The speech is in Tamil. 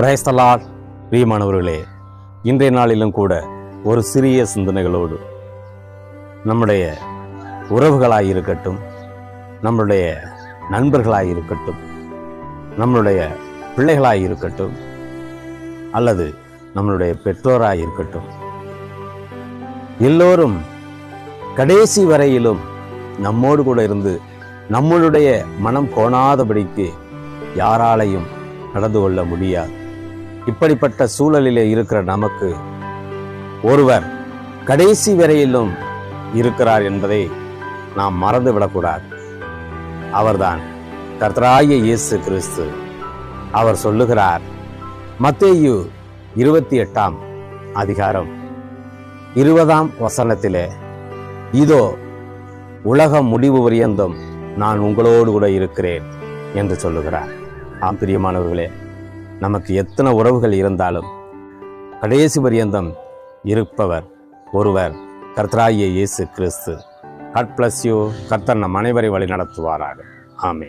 பிரயஸ்தலால் பிரியமானவர்களே இன்றைய நாளிலும் கூட ஒரு சிறிய சிந்தனைகளோடு நம்முடைய உறவுகளாக இருக்கட்டும் நம்முடைய நண்பர்களாக இருக்கட்டும் நம்மளுடைய பிள்ளைகளாக இருக்கட்டும் அல்லது நம்மளுடைய பெற்றோராக இருக்கட்டும் எல்லோரும் கடைசி வரையிலும் நம்மோடு கூட இருந்து நம்மளுடைய மனம் கோணாதபடிக்கு யாராலையும் நடந்து கொள்ள முடியாது. இப்படிப்பட்ட சூழலிலே இருக்கிற நமக்கு ஒருவர் கடைசி வரையிலும் இருக்கிறார் என்பதை நாம் மறந்து விடக்கூடாது அவர்தான் கர்த்தராய இயேசு கிறிஸ்து. அவர் சொல்லுகிறார் மத்தேயு இருபத்தி எட்டாம் அதிகாரம் இருபதாம் வசனத்திலே இதோ உலக முடிவு பரியந்தம் நான் உங்களோடு கூட இருக்கிறேன் என்று சொல்லுகிறார். ஆம் பிரியமானவர்களே நமக்கு எத்தனை உறவுகள் இருந்தாலும் கடைசி பரியந்தம் இருப்பவர் ஒருவர் கர்த்தராகிய இயேசு கிறிஸ்து. காட் பிளஸ் யூ கர்த்தர் நம் அனைவரை வழி நடத்துவாராக ஆமே